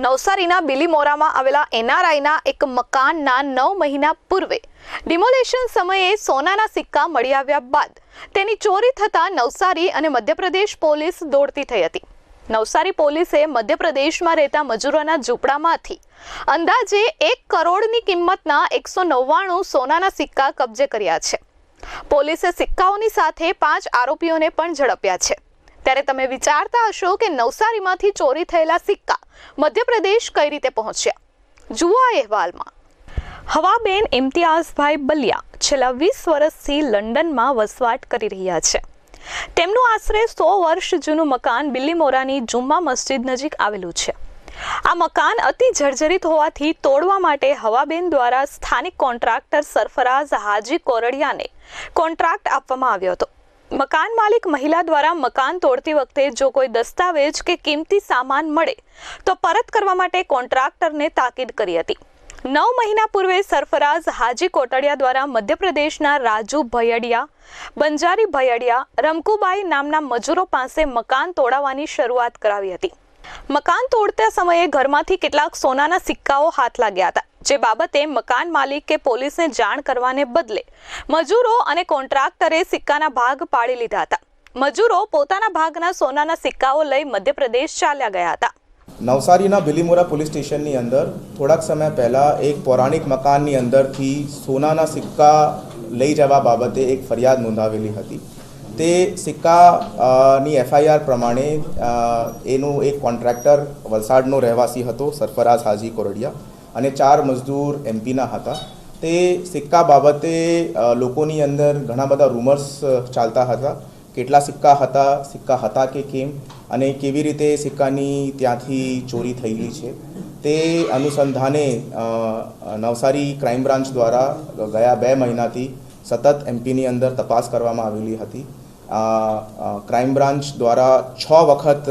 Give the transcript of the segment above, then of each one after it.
નવસારીના બિલીમોરામાં આવેલા એનઆરઆઈના એક મકાનના નવ મહિના પૂર્વે ડિમોલેશન સમયે સોનાના સિક્કા મળી આવ્યા બાદ તેની ચોરી થતાં નવસારી અને મધ્યપ્રદેશ પોલીસ દોડતી થઈ હતી. નવસારી પોલીસે મધ્યપ્રદેશમાં રહેતા મજૂરોના ઝૂંપડામાંથી અંદાજે એક કરોડની કિંમતના એકસો નવ્વાણું સોનાના સિક્કા કબજે કર્યા છે. પોલીસે સિક્કાઓની સાથે પાંચ આરોપીઓને પણ ઝડપ્યા છે. ત્યારે તમે વિચારતા હશો કે નવસારીમાંથી ચોરી થયેલા સિક્કા મધ્યપ્રદેશ કઈ રીતે પહોંચ્યા? જુઓ આ અહેવાલમાં. હવાબેન ઇમ્તિયાઝભાઈ બલિયા છેલ્લા વીસ વર્ષથી લંડનમાં વસવાટ કરી રહ્યા છે. તેમનું આશરે સો વર્ષ જૂનું મકાન બિલ્લીમોરાની જુમ્મા મસ્જિદ નજીક આવેલું છે. આ મકાન અતિ જર્જરિત હોવાથી તોડવા માટે હવાબેન દ્વારા સ્થાનિક કોન્ટ્રાક્ટર સરફરાઝ હાજી કોરડિયાને કોન્ટ્રાક્ટ આપવામાં આવ્યો હતો. મકાન માલિક મહિલા દ્વારા મકાન તોડતી વખતે જો કોઈ દસ્તાવેજ કે કિંમતી સામાન મળે, તો પરત કરવા માટે કોન્ટ્રાક્ટરને તાકીદ કરી હતી. નવ મહિના પૂર્વે સરફરાઝ હાજી કોટડિયા દ્વારા મધ્યપ્રદેશના રાજુ ભયડિયા, બંજારી ભયડિયા, રમકુબાઈ નામના મજૂરો પાસે મકાન તોડાવવાની શરૂઆત કરાવી હતી. મકાન તોડતા સમયે ઘરમાંથી કેટલાક સોનાના સિક્કાઓ હાથ લાગ્યા હતા, જે બાબતે મકાન માલિક કે પોલીસને જાણ કરવાને બદલે મજૂરો અને કોન્ટ્રાક્ટરે સિક્કાના ભાગ પાડી લીધા હતા. મજૂરો પોતાના ભાગના સોનાના સિક્કાઓ લઈ મધ્યપ્રદેશ ચાલ્યા ગયા હતા. નવસારીના ભીલીમોરા પોલીસ સ્ટેશનની અંદર થોડાક સમય પહેલાં એક પૌરાણિક મકાનની અંદરથી સોનાના સિક્કા લઈ જવા બાબતે એક ફરિયાદ નોંધાવેલી હતી. તે સિક્કાની એફઆઈઆર પ્રમાણે એનું એક કોન્ટ્રાક્ટર વલસાડનો રહેવાસી હતો, સરફરાઝ હાજી કોરડિયા, અને ચાર મજદૂર એમપીના હતા. તે સિક્કા બાબતે લોકોની અંદર ઘણા બધા રૂમર્સ ચાલતા હતા, કેટલા સિક્કા હતા સિક્કા હતા કે કેમ, અને કેવી રીતે સિક્કાની ત્યાંથી ચોરી થયેલી છે. તે અનુસંધાને નવસારી ક્રાઇમ બ્રાન્ચ દ્વારા ગયા બે મહિનાથી સતત એમપીની અંદર તપાસ કરવામાં આવેલી હતી. ક્રાઇમ બ્રાન્ચ દ્વારા છ વખત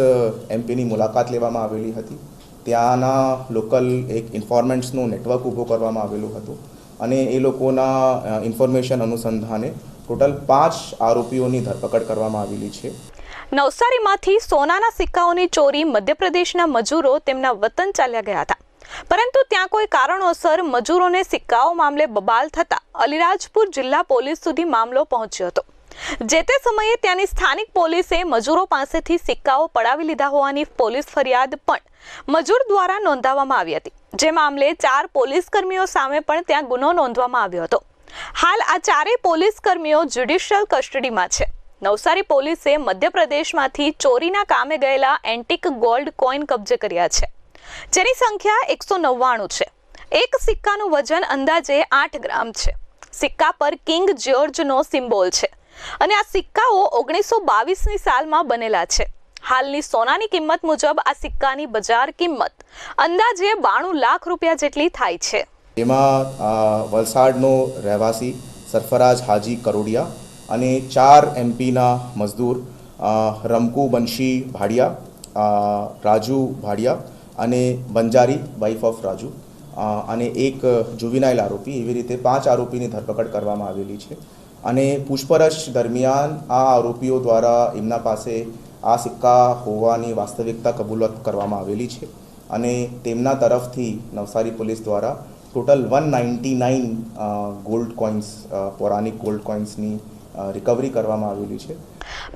એમપીની મુલાકાત લેવામાં આવેલી હતી. ત્યાંના લોકલ એક ઇન્ફોર્મેન્ટ્સનું નેટવર્ક ઊભું કરવામાં આવેલું હતું અને એ લોકોના ઇન્ફોર્મેશન અનુસંધાને ટોટલ પાંચ આરોપીઓની ધરપકડ કરવામાં આવેલી છે. નવસારીમાંથી સોનાના સિક્કાઓની ચોરી મધ્યપ્રદેશના મજૂરો તેમના વતન ચાલ્યા ગયા હતા. પરંતુ ત્યાં કોઈ કારણોસર મજૂરોને સિક્કાઓ મામલે બબાલ થતા અલીરાજપુર જિલ્લા પોલીસ સુધી મામલો પહોંચ્યો હતો. જે તે સમયે ત્યાંની સ્થાનિક પોલીસે મજૂરો પાસેથી સિક્કાઓ પડાવી લીધા હોવાની પોલીસ ફરિયાદ પણ મજૂર દ્વારા નોંધાવવામાં આવી હતી. જે મામલે ચાર પોલીસ કર્મીઓ સામે પણ ત્યાં ગુનો નોંધવામાં આવ્યો હતો. હાલ આ ચારેય પોલીસ કર્મીઓ જ્યુડિશિયલ કસ્ટડીમાં છે. નવસારી પોલીસે મધ્યપ્રદેશમાંથી ચોરીના કામે ગયેલા એન્ટિક ગોલ્ડ કોઈન કબજે કર્યા છે. જેની સંખ્યા એકસો નવ્વાણું છે. એક સિક્કાનું વજન અંદાજે આઠ ગ્રામ છે. સિક્કા પર કિંગ જ્યોર્જનો સિમ્બોલ છે. અને આ સિક્કાઓ ઓગણીસો બાવીસની સાલમાં બનેલા છે. હાલની સોનાની કિંમત મુજબ આ સિક્કાની બજાર કિંમત અંદાજે બાણું લાખ રૂપિયા જેટલી થાય છે. જેમાં વલસાડનો રહેવાસી સરફરાજ હાજી કરોડિયા અને ચાર એમપીના મજદૂર રમકુ બંશી ભાડિયા રાજુ ભાડિયા અને બંજારી વાઇફ ઓફ રાજુ. અને એક જુવિનાઇલ આરોપી. એવી રીતે પાંચ આરોપીની ધરપકડ કરવામાં આવેલી છે. અને પૂછપરછ દરમિયાન આ આરોપીઓ દ્વારા એમના પાસે આ સિક્કા હોવાની વાસ્તવિકતા કબૂલત કરવામાં આવેલી છે અને તેમના તરફથી નવસારી પોલીસ દ્વારા total one ninety nine gold coins પૌરાણિક ગોલ્ડ કોઇન્સની રિકવરી કરવામાં આવેલી છે.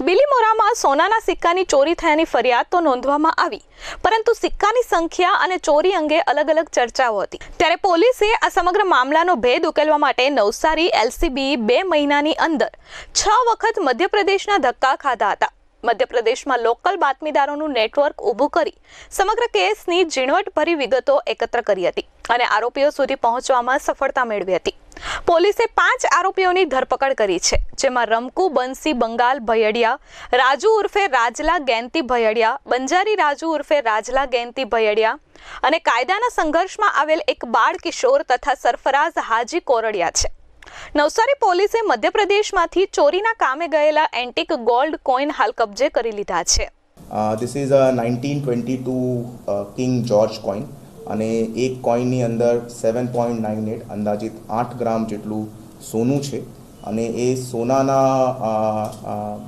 બિલીમોરામાં સોનાના સિક્કાની ચોરી થયાની ફરિયાદ તો નોંધવામાં આવી, પરંતુ સિક્કાની સંખ્યા અને ચોરી અંગે અલગ અલગ ચર્ચાઓ હતી. ત્યારે પોલીસે આ સમગ્ર મામલાનો ભેદ ઉકેલવા માટે નવસારી એલસીબી બે મહિનાની અંદર છ વખત મધ્યપ્રદેશના ધક્કા ખાધા હતા. મધ્યપ્રદેશમાં લોકલ બાતમીદારોનું નેટવર્ક ઊભું કરી સમગ્ર કેસની ઝીણવટભરી વિગતો એકત્ર કરી હતી અને આરોપીઓ સુધી પહોંચવામાં સફળતા મેળવી હતી. પોલીસે પાંચ આરોપીઓની ધરપકડ કરી છે, જેમાં રમકુ, બંસી, બંગાલ, ભયડિયા, રાજુ ઉર્ફે રાજલા, ગેંતી, ભયડિયા, બંજારી રાજુ ઉર્ફે રાજલા, ગેંતી, ભયડિયા અને કાયદાના સંઘર્ષમાં આવેલ એક બાળ કિશોર તથા સરફરાઝ હાજી કોરડિયા છે. નવસારી પોલીસે મધ્યપ્રદેશમાંથી ચોરીના કામે ગયેલા એન્ટિક ગોલ્ડ કોઈન હાલ કબજે કરી લીધા છે. This is a nineteen twenty two king George coin. અને એક કોઈનની અંદર સેવન પોઈન્ટ નાઇન એટ અંદાજિત આઠ ગ્રામ જેટલું સોનું છે. અને એ સોનાના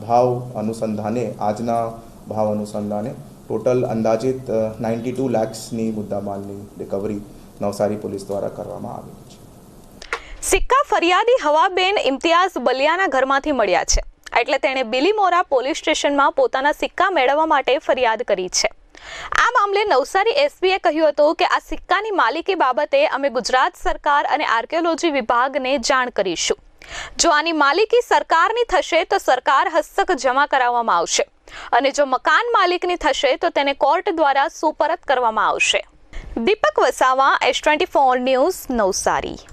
ભાવ અનુસંધાને, આજના ભાવ અનુસંધાને ટોટલ અંદાજિત નાઇન્ટી ટુ લેક્સની મુદ્દામાલની રિકવરી નવસારી પોલીસ દ્વારા કરવામાં આવી છે. સિક્કા ફરિયાદી હવાબેન ઇમ્તિયાઝ બલિયાના ઘરમાંથી મળ્યા છે. એટલે તેણે બિલીમોરા પોલીસ સ્ટેશનમાં પોતાના સિક્કા મેળવવા માટે ફરિયાદ કરી છે. આ મામલે નવસારી એસપીએ કહ્યું હતું કે આ સિક્કાની માલિકી બાબતે અમે ગુજરાત સરકાર અને આર્કિયોલોજી વિભાગને જાણ કરીશું. જો આની માલિકી સરકારની થશે તો સરકાર હસ્તક જમા કરાવવામાં આવશે અને જો મકાન માલિકની થશે તો તેને કોર્ટ દ્વારા સુપરત કરવામાં આવશે. Deepak Vasava, S twenty four news, Navsari.